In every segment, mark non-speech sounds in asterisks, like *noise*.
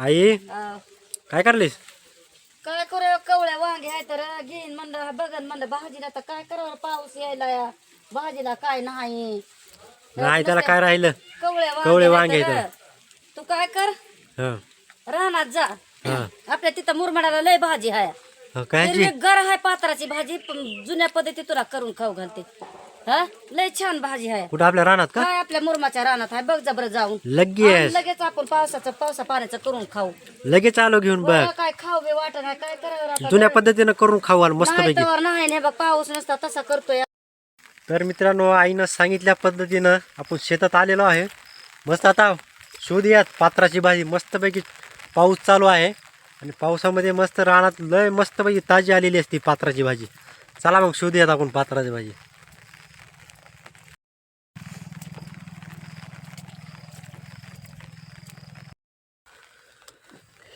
आई काय करलीस? काय करू कवळ्या वांगे आहे तर घेईन म्हणलं बघन म्हणलं भाजीला तर काय करावं पाऊस यायला या. भाजीला काय नाही. नाही त्याला काय राहिलं? कवळ्या कवळे वांगे तर. तू काय कर? रानात जा. आपल्या तिथं मुरमाडाला लय भाजी आहे. गर आहे पात्राची भाजी जुन्या पद्धती तुला करून खाऊ घालते. हा? लय छान भाजी आहे. कुठं? आपल्या रानात का? काय आपल्या मुरमाच्या रानात आहे. बघ जा बरं जाऊन. आणि लगेच लगेच आपण पावसाचं पावसा पाण्याचं करून खाऊ. लगेच आलो घेऊन बघ. काय खाऊ बे वाटत नाही. काय करावं आता? जुन्या पद्धतीनं करून खाऊ आलं मस्त नाही पैकी तर नाही नाही बघ पाऊस नसता तसा करतोय. तर मित्रांनो आईनं सांगितल्या पद्धतीनं आपण शेतात आलेलो आहे. मस्त आता शोधूयात पात्राची भाजी. मस्तपैकी पाऊस चालू आहे. आणि पावसामध्ये मस्त रानात लय मस्तपैकी ताजी आलेली असते पात्राची भाजी. चला मग शोधूयात आपण पात्राची भाजी.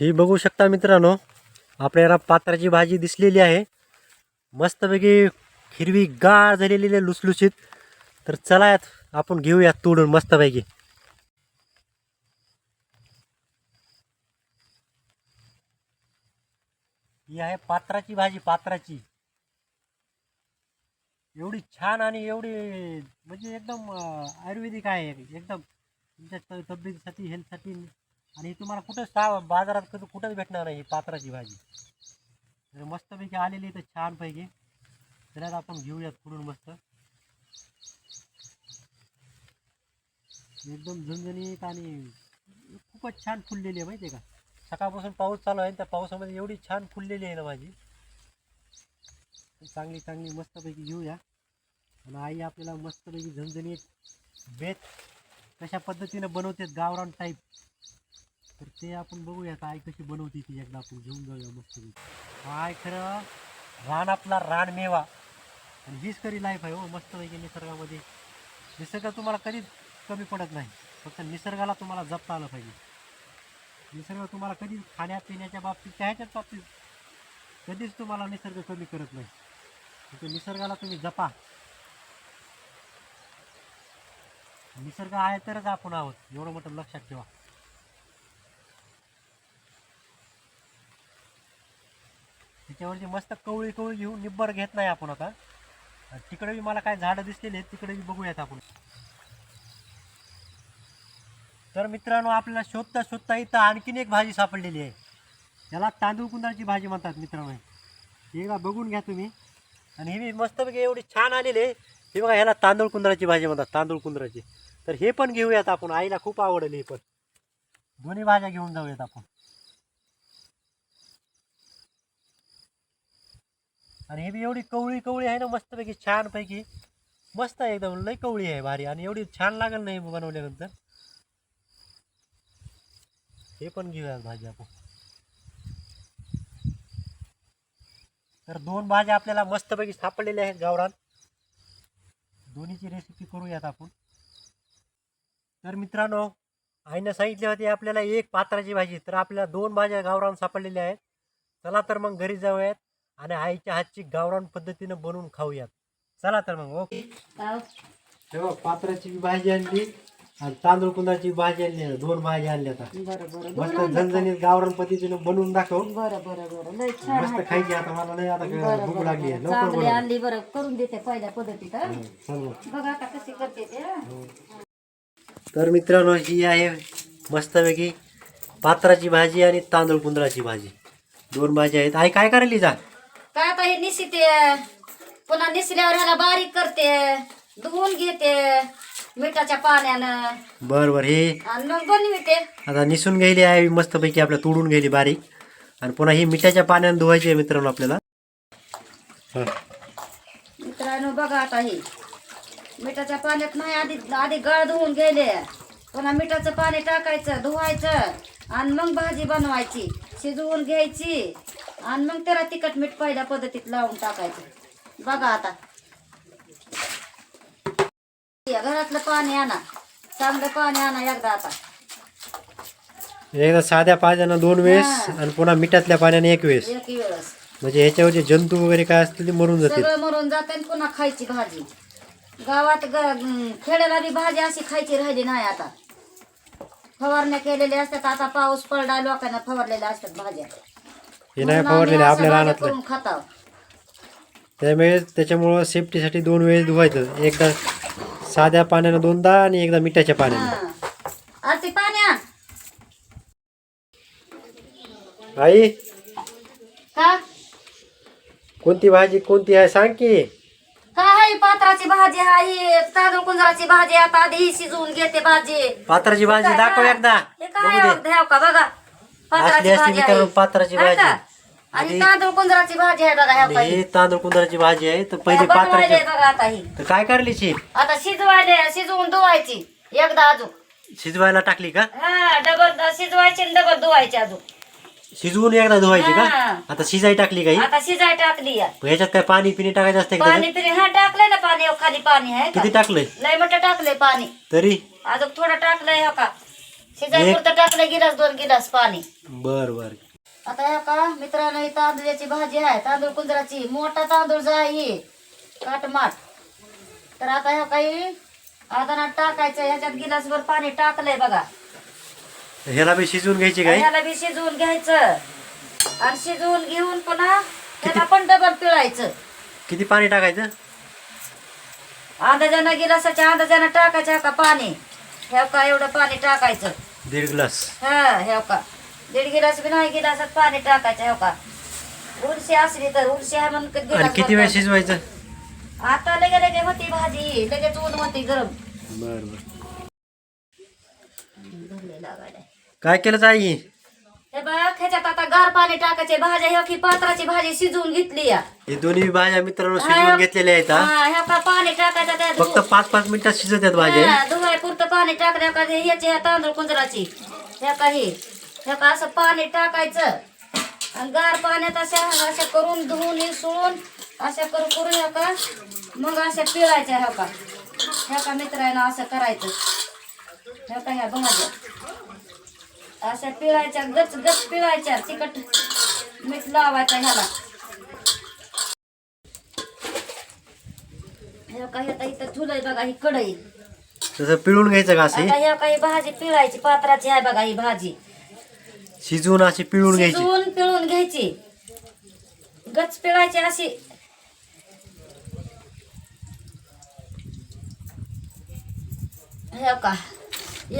ही बघू शकता मित्रांनो आपल्याला पात्राची भाजी दिसलेली आहे. मस्तपैकी हिरवी गाळ झालेली आहे लुसलुशीत. तर चला यात आपण घेऊयात तोडून मस्तपैकी. ही आहे पात्राची भाजी पात्राची. एवढी छान आणि एवढी म्हणजे एकदम आयुर्वेदिक आहे. एकदम तुमच्या तब्येतीसाठी हेल्थसाठी आणि तुम्हाला कुठंच सा बाजारात कसं कुठंच भेटणार नाही ही पात्राची भाजी. तर मस्तपैकी आलेली आहे तर छानपैकी. तर आपण घेऊयात पुढून मस्त. एकदम झणझणीत आणि खूपच छान फुललेली आहे माहिती आहे का? सकाळपासून पाऊस चालू आहे त्या पावसामध्ये एवढी छान फुललेली आहे ना भाजी. चांगली चांगली मस्तपैकी घेऊया. आणि आई आपल्याला मस्तपैकी झणझणीत बेत कशा पद्धतीनं बनवते गावरान टाईप तर ते आपण बघूयात आई कशी बनवते ती एकदा आपण घेऊन जाऊया मस्त हा खरं? रान आपला रान मेवा. आणि हीच खरी लाईफ आहे हो मस्तपैकी निसर्गामध्ये. निसर्ग तुम्हाला कधीच कमी पडत नाही. फक्त निसर्गाला तुम्हाला जपता आलं पाहिजे. निसर्ग तुम्हाला कधीच खाण्यापिण्याच्या बाबतीत ह्याच्याच बाबतीत कधीच तुम्हाला निसर्ग कमी करत नाही. फक्त निसर्गाला तुम्ही जपा. निसर्ग आहे तरच आपण आहोत एवढं मोठं लक्षात ठेवा. त्याच्यावरती मस्त कवळी कवळी घेऊन निब्बर घेत नाही आपण आता. तिकडे बी मला काय झाडं दिसलेली आहेत तिकडे बी बघूयात आपण. तर मित्रांनो आपल्याला शोधता शोधता इथं आणखीन एक भाजी सापडलेली आहे. याला तांदूळ कुंदाची भाजी म्हणतात मित्रांनो एकदा बघून घ्या तुम्ही. आणि हे बी मस्तपैकी एवढी छान आलेली आहे. हे बघा ह्याला तांदूळ कुंदराची भाजी म्हणतात तांदूळ कुंदराची तर हे पण घेऊयात आपण. आईला खूप आवडेल हे पण. दोन्ही भाज्या घेऊन जाऊयात आपण. आणि हे बी एवढी कवळी कवळी आहे ना मस्तपैकी छानपैकी. मस्त आहे एकदम लई कवळी आहे भारी. आणि एवढी छान लागेल नाही बनवल्यानंतर. हे पण घेऊयात भाजी आपण. तर दोन भाज्या आपल्याला मस्तपैकी सापडलेल्या आहेत गावरान. दोन्हीची रेसिपी करूयात आपण. तर मित्रांनो आईनं सांगितले होते आपल्याला एक पात्राची भाजी. तर आपल्याला दोन भाज्या गावरान सापडलेल्या आहेत. चला तर मग घरी जाऊयात. आणि आईच्या हातची गावरान पद्धतीनं बनवून खाऊयात. चला तर मग ओके? काय? तेव्हा पात्राची बी भाजी आणली आणि तांदूळ कुंदाची भाजी आणली दोन भाजी आणल्या आता. बरं बरं. मस्त झणझणीत गावरान पद्धतीनं बनवून दाखव. बरं बरं बरं. लय छान मस्त आहे. खायची आता मला लय आता बरं, भूक लागली आहे. बरं. लवकर चांगली बनव. आणली बरं. करून देते पहिल्या पद्धतीत हं? चल मग. बघ आता कशी करते ते हं? तर मित्रांनो ही आहे मस्तपैकी पात्राची भाजी आणि तांदूळ कुंदराची भाजी. दोन भाज्या आहेत. आई काय करायली जा? आता हे निसिते पुन्हा निसल्यावर ह्याला बारीक करते धुवून घेते मिठाच्या पाण्यानं. बर बर हे. आणि मग बनविते. आता निसून घ्यायली आहे मस्तपैकी आपल्या तोडून घ्यायली बारीक. आणि पुन्हा ही मिठाच्या पाण्याने धुवायची आहे मित्रांनो आपल्याला. हा. मित्रांनो बघा आता हे. मिठाच्या पाण्यात नाही आधी आधी गळ धुवून गेले. पुन्हा मिठाचं पाणी टाकायचं धुवायचं. आणि मग भाजी बनवायची शिजवून घ्यायची आणि मग त्याला तिखट मीठ पहिल्या पद्धतीत लावून टाकायचं. बघा आता. घरातलं पाणी आणा. चांगलं पाणी आणा एकदा आता. एकदा साध्या पाण्यानं दोन वेळेस आणि पुन्हा मिठातल्या पाण्याने एक वेळेस. एक वेळेस. म्हणजे ह्याच्यावरचे जंतू वगैरे काय असतील ते मरून सगळं मरून जाते आणि पुन्हा खायची भाजी. गावात ग- खेड्याला बी भाजी अशी खायची राहिली नाही आता. फवारण्या केलेल्या असतात. आता पाऊस पडला लोकांना फवारलेल्या असतात भाज्या. हे नाही म्हणून आम्ही फवारलेले आपल्या भाज्या रानातलं करून खाताव. त्यामुळे त्याच्यामुळं सेफ्टीसाठी दोन वेळेस धुवायचं. एकदा साध्या पाण्यानं दोनदा आणि एकदा मिठाच्या पाण्यानं. हा. आरती आई का? कोणती भाजी कोणती आहे? सांग की. काय आहे पात्राची भाजी आहे तांदूळ कुंजराची भाजी आता आधी ही शिजवून घेते भाजी. पात्राची भाजी दाखव एकदा. हे बघू दे. आहे? का? बघा. पात्राची असली भाजी आहे. भाजी? आणि तांदूळ कुंजराची भाजी आहे बघा ह्या आणि हे तांदूळ कुंदराची भाजी आहे तर पहिली बनवायले पात्राची बघा आता ही. तर काय करली शी? आता शिजवायले शिजवून धुवायची. एकदा अजून. शिजवायला टाकली का? हा डबल शिजवायची आणि डबल धुवायची अजून. शिजवून एकदा धुवायची का? हा. आता शिजाय टाकली काही? आता शिजाय टाकली या. ह्याच्यात काय पाणी पिणी टाकायचं असते का पाणी त्याच्यात? पिणी हा टाकलंय ना पाणी हो, खाली पाणी आहे का? किती टाकलंय? लय मोठं टाकलंय पाणी. तरी? अजून थोडं टाकलंय हो का? शिजाय पुरतं टाकलंय गिलास दोन गिलास पाणी. बर बर. आता ह्या का मित्रांनो ही तांदळाची भाजी आहे. तांदूळ कुंजराची मोठा तांदूळ जो आहे ही. काटमाट. तर आता ह्या काही आदानात टाकायचं ह्याच्यात गिलासभर पाणी टाकलंय बघा. ह्याला बी शिजवून घ्यायची काय? ह्याला बी शिजवून घ्यायचं. आणि शिजवून घेऊन पुन्हा त्याला पण डबल पिळायचं. किती पाणी टाकायचं? अंदाजानं गिलासाच्या अंदाजानं टाकायचं का पाणी. ह्या का एवढं पाणी टाकायचं? दीड ग्लास. हा ह्या का. दीड गिलास बी नाही गिलासात पाणी टाकायचं ह्या का. उलशी असली तर उलशी आहे म्हणून आणि गिलास किती वेळ शिजवायचं. आता लगे लगे होती भाजी लगेच ऊन होती गरम. बर बर. लागायला. काय केलं आई हे बघ ह्याच्यात आता गार पाणी टाकायचे भाज्या ह्या की पात्राची भाजी शिजवून घेतली या. हे दोन्ही भाज्या मित्रांनो शिजवून घेतलेल्या आहेत हा. हा, ह्या का पाणी टाकायचं त्यात फक्त पाच पाच मिनिटात शिजत आहेत भाज्या. हा, धुवाय पुरतं पाणी टाकल्या का हे ह्याची ह्या तांदूळ कुंजराची ह्या काही ह्या का असं पाणी टाकायचं? आणि गार पाण्यात अशा अशा करून धुवून इसळून अशा करून करून ह्या का? मग अशा पिळायच्या ह्या का? ह्या का मित्रांनो असं करायचं. ह्या का ह्या भाज्या अशा पिळायच्या गच गच पिळायच्या तिखट मीठ लावायचं ह्याला. ह्या का ह्या इथं ठुलंय बघा ही कढई. तसं पिळून घ्यायचं का असे? आता ह्या काही भाजी पिळायची पात्राची आहे बघा ही भाजी. शिजवून अशी पिळून घ्यायची. शिजवून पिळून घ्यायची. गच पिळायची अशी. हे का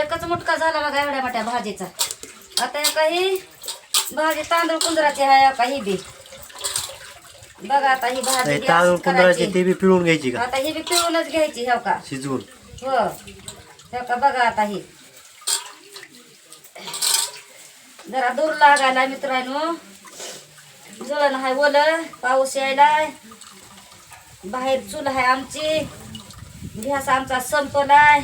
एकच मुटका झाला बघा एवढ्या मोठ्या भाजीचा. आता हे काही भाजी तांदूळ कुंदराची आहे हे का ही बी. बघा आता ही भाजी नाही, तांदूळ अशीच कुंदराची करायची. ते बी पिळून घ्यायची का? आता ही बी पिळूनच घ्यायची हे का? शिजवून. हो. हे का? बघा आता ही. जरा दूर लागायला मित्रांनो. जळण हाय ओल. पाऊस यायलाय बाहेर चूल आहे आमची. गॅस आमचा संपलाय.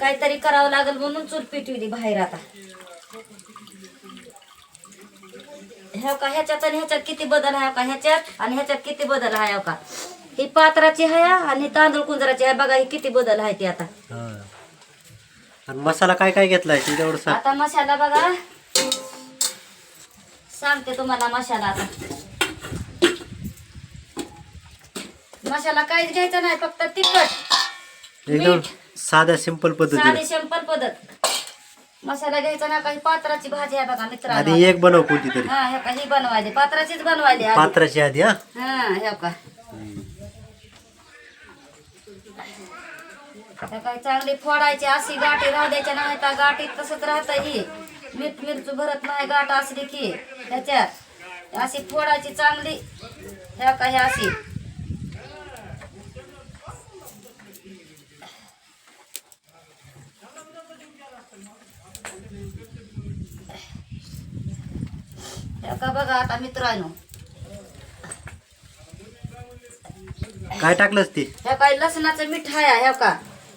काहीतरी करावं लागेल म्हणून चूल पिटवली बाहेर आता. ह्या का? ह्याच्यात आणि ह्याच्यात किती बदल आहे का? ह्याच्यात आणि ह्याच्यात किती बदल आहे का? ही पात्राची आहे आणि तांदूळ कुंजराची आहे बघा ही किती बदल आहे ती आता. हा. आणि मसाला काय काय घेतलाय ते तेवढं सांग आता मसाला बघा. सांगते तुम्हाला मसाला आता. मसाला काहीच घ्यायचा नाही फक्त तिखट एकदम साध्या सिंपल पद्धतीने. साधी सिंपल पद्धत. मसाला घ्यायचा ना काही पात्राची भाजी आहे बघा मित्रांनो. आधी एक बनव कोणती तरी? हा का ही बनवायची. पात्राचीच बनवायली आधी. पात्राची आधी हा? हा ह्या का काय चांगली फोडायची अशी गाठी राहू द्यायच्या नाही तर गाठीत तसंच राहतं ही. मीठ मिरचू भरत नाही गाठ असली की. ह्याच्यात अशी फोडायची चांगली. ह्या का ह्या अशी. का बघा आता मित्रांनो. काय टाकलंच ते? ह्या काय लसणाचं मिठाई आहे ह्या का?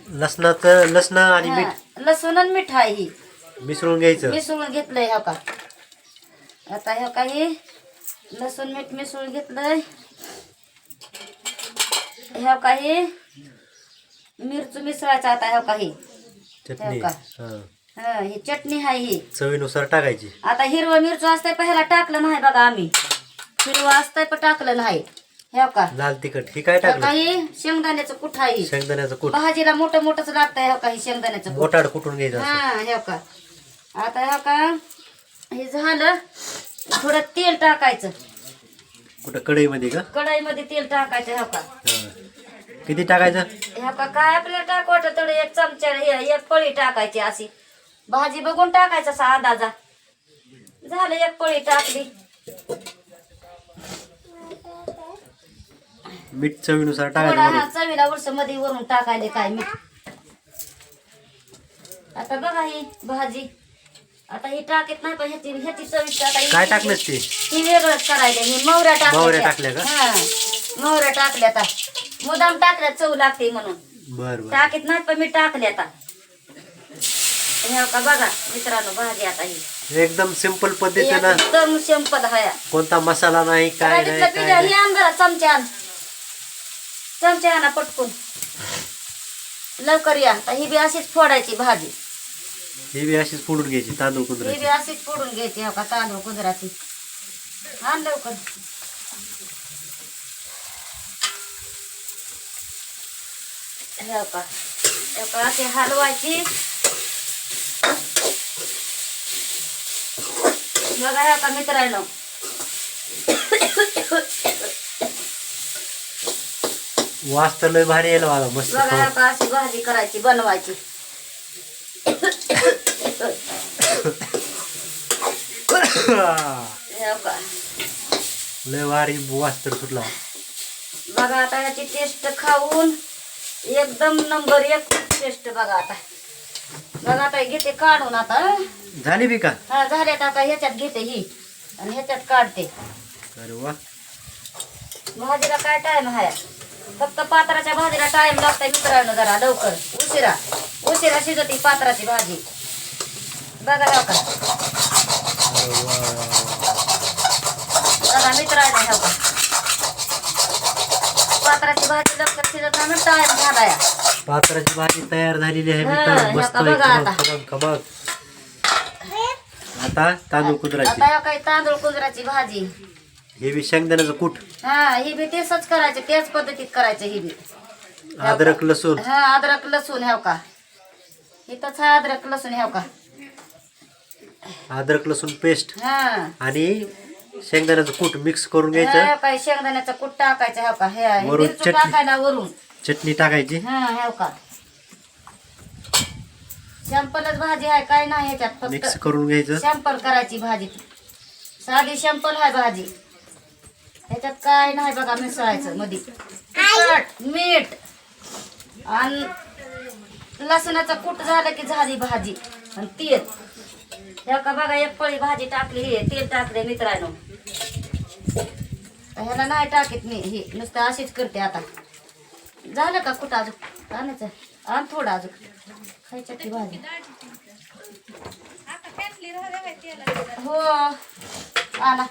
लसणाचं लसण आणि मीठ. हा, लसूण आणि मिठाई ही. मिसळून घ्यायचं. मिसळून घेतलंय ह्या का? आता ह्या काही लसूण मीठ मिसळून घेतलंय. ह्या काही मिरचू मिसळायचा आता ह्या काही चटणी. हो का? हा. हा ही चटणी आहे ही. चवीनुसार टाकायची. आता हिरवं मिरचू असतंय पहिला टाकलं नाही बघा आम्ही. हिरवं असतंय पण टाकलं नाही. हे का? लाल तिखट. हे काय हे टाकलं? काही शेंगदाण्याचं कुठ आहे शेंगदाण्याचं कूट. भाजीला मोठं मोठंच लागतंय हे काही शेंगदाण्याचं कूट. मोठाड कुठून घ्यायचं. हा हे का? आता हे का? हे झालं थोडं तेल टाकायचं. कुठं कढईमध्ये का? कढईमध्ये तेल टाकायचं हे का? हा. किती टाकायचं? ह्या का काय आपल्याला टाक वाटत थोडं एक चमचा हे एक पळी टाकायची अशी. भाजी बघून टाकायचा अंदाजा झालं एक पळी टाकली. मीठ चवीनुसार चवीला वर्षमध्ये वरून टाकायले काय मीठ. आता बघा ही भाजी. आता ही टाकीत नाही पण ह्याची ह्याची चविष्ट आता ही- काय टाकलंस ते? ही वेगळंच करायला. ही मोहऱ्या टाकल्या. मोहऱ्या त्या. टाकल्या का? हा. मोहऱ्या टाकल्या आता. मुदाम टाकल्या चव लागते म्हणून. बर बर. टाकीत नाही पण मी टाकले आता. हे का बघा मित्रांनो भाजी आता ही. एकदम सिंपल पद्धतीनं एकदम सिंपल हाय कोणता मसाला नाही काय नाही काय हे नाही. आण जरा चमचा आण. चमचा आणा पटकून. लवकर या आता. ही बी अशीच फोडायची भाजी. ही बी अशीच फोडून घ्यायची तांदूळ ही कुंदराची. बी अशीच फोडून घ्यायची हो का तांदूळ कुजराची आण लवकर. हो का हो का अशी हलवायची. बघा का मित्रांनो. वास तर लय भारी यायला मला मस्त बघा का अशी भाजी करायची बनवायची. हो का लय भारी वास तर सुटला. बघा आता याची टेस्ट खाऊन एकदम नंबर एक टेस्ट बघा आता. बघा आता घेते काढून आता झाली बी का? हा झाल्यात आता ह्याच्यात घेते ही. आणि ह्याच्यात काढते. अरे वा. भाजीला काय टाइम आहे? फक्त पात्राच्या भाजीला टाइम लागतंय मित्रांनो जरा लवकर. उशिरा. उशिरा शिजती पात्राची भाजी. बघा हो का अरे वा. बघा मित्रांनो हो का पात्राची भाजी लवकर शिजत नाही टाइम झाला या पात्राची भाजी तयार झालेली आहे हा, मित्रांनो. मस्त बघा. आता. आता तांदूळ कुंदराची आता काही तांदूळ कुजराची भाजी. हे बी शेंगदाण्याचं कूट. हा ही बी तेच करायचं त्याच पद्धतीत करायचं ही बी. अद्रक लसूण. हा अद्रक लसूण ह्याव का. इथंच हा अद्रक लसूण ह्याव का. अद्रक लसूण पेस्ट हा. आणि शेंगदाण्याचं कूट मिक्स करून घ्यायचं. काय शेंगदाण्याचा कूट टाकायचा ह्याव का. हे हे वरून मिरची चटणी. टाकायला वरून. चटणी टाकायची. हा ह्याव का. शॅम्पलच भाजी आहे काय नाही ह्याच्यात मिक्स फक्त करून घ्यायचं? शॅम्पल करायची भाजी. साधी शॅम्पल आहे भाजी. ह्याच्यात काय नाही बघा मिसळायचं मध्ये तिखट मीठ आणि लसणाचा कूट झालं की झाली भाजी. आणि तेल. हे का बघा एक पळी भाजी टाकली हे तेल टाकले मित्रांनो. ह्याला नाही टाकीत मी हे नुसतं अशीच करते आता. झालं का कुठं अजून? आणायचं. आण थोडं अजून. खायच्या की भाजी. हो. आणा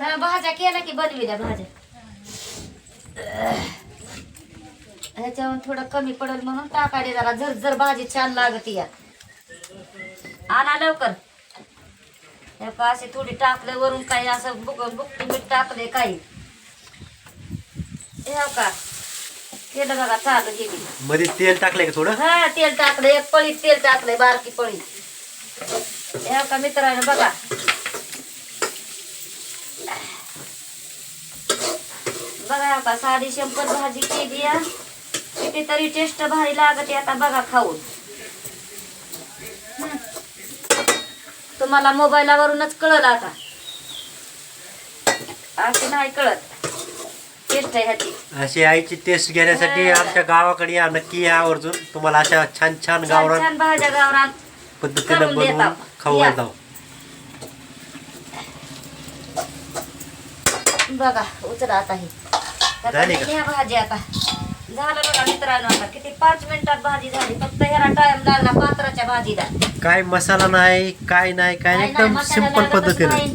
हा, भाज्या केल्या की बनविल्या भाज्या. ह्याच्यावर थोडं कमी पडेल म्हणून टाकायला जरा झरझर भाजी छान लागते या. आणा लवकर. असे थोडी टाकले वरून काही असं बुक बुकटी मीठ टाकले काही. हे का केलं बघा चालू बी. मध्ये तेल टाकलंय का थोडं हा तेल टाकलं एक पळी तेल टाकलंय बारकी पळी का मित्रांनो बघा बघा का साधी शंपर भाजी केली. कितीतरी टेस्ट भारी लागते आता बघा खाऊन. तुम्हाला मोबाईलावरूनच कळलं आता अशी नाही कळत टेस्ट आहे ह्याची. अशी आईची टेस्ट घेण्यासाठी. आमच्या गावाकडे या. नक्की या आवर्जून तुम्हाला अशा छान छान छान गावरान छान भाज्या गावरान पद्धतीनं करून बनवून देतात. खाऊ बघा उचला आता ही. तर झाली का? ह्या भाजी आता. झालं बघा मित्रांनो आता. किती पाच मिनिटात भाजी झाली. फक्त ह्याला टाइम लागला पात्राच्या भाजीला. काय मसाला नाही काय नाही काय नाही, एकदम सिंपल पद्धतीनं.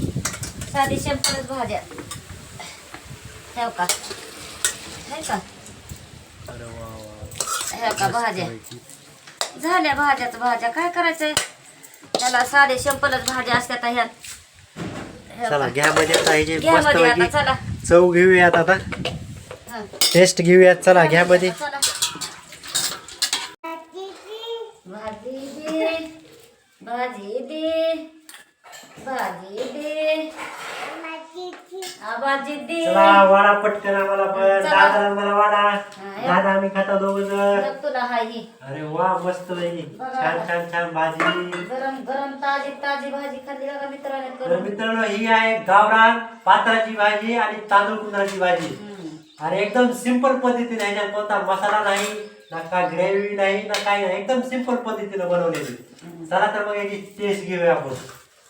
साधी सिंपलच भाज्या. का हे का. हे का भाज्या. झाल्या भाज्याच भाज्या. काय करायचंय? त्याला साधे सिंपलच भाज्या असतात ह्यात. चला घ्या मध्ये आता जे घ्या मस्त मध्ये आता पैकी चला. चव घेऊयात आता. टेस्ट घेऊयात चला घ्या मध्ये चला. भाजी दे भाजी दे भाजी दे. चला वाडा पटकन आम्हाला पण. चला. दादा मला वाडा. हा, दादा आम्ही खाता दोघ जण. बघ तुला ही अरे वा मस्त बघा. छान छान छान भाजी. गरम गरम ताजी ताजी भाजी खाल्ली बघा मित्राने तर करून मित्रांनो ही आहे गावरान पात्राची भाजी आणि तांदूळ कुंदराची भाजी. हम्म. आणि एकदम सिंपल पद्धतीने ह्याच्यात कोणता मसाला नाही ना का ग्रेव्ही नाही ना काही नाही एकदम सिंपल पद्धतीने बनवलेली. चला तर मग याची टेस्ट घेऊया आपण.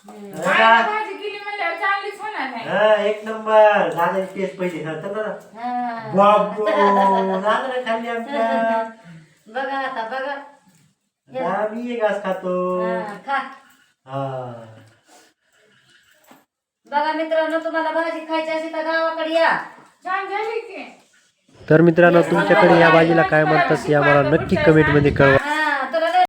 आईला भाजी केली चांगलीच होणार हा एक नंबर. दादाची टेस्ट पहिली हा, चला ना. हा. बापो, दादाने खाल्ली आमच्या. *laughs* बघा आता बघा. आम्ही एक घास खातो. हा, खा. हा. बघा मित्रांनो तुम्हाला भाजी खायची असेल तर गावाकडे या. छान झाली की. तर मित्रांनो तुमच्याकडे या भाजीला काय म्हणतात ते आम्हाला नक्की कमेंटमध्ये कळवा.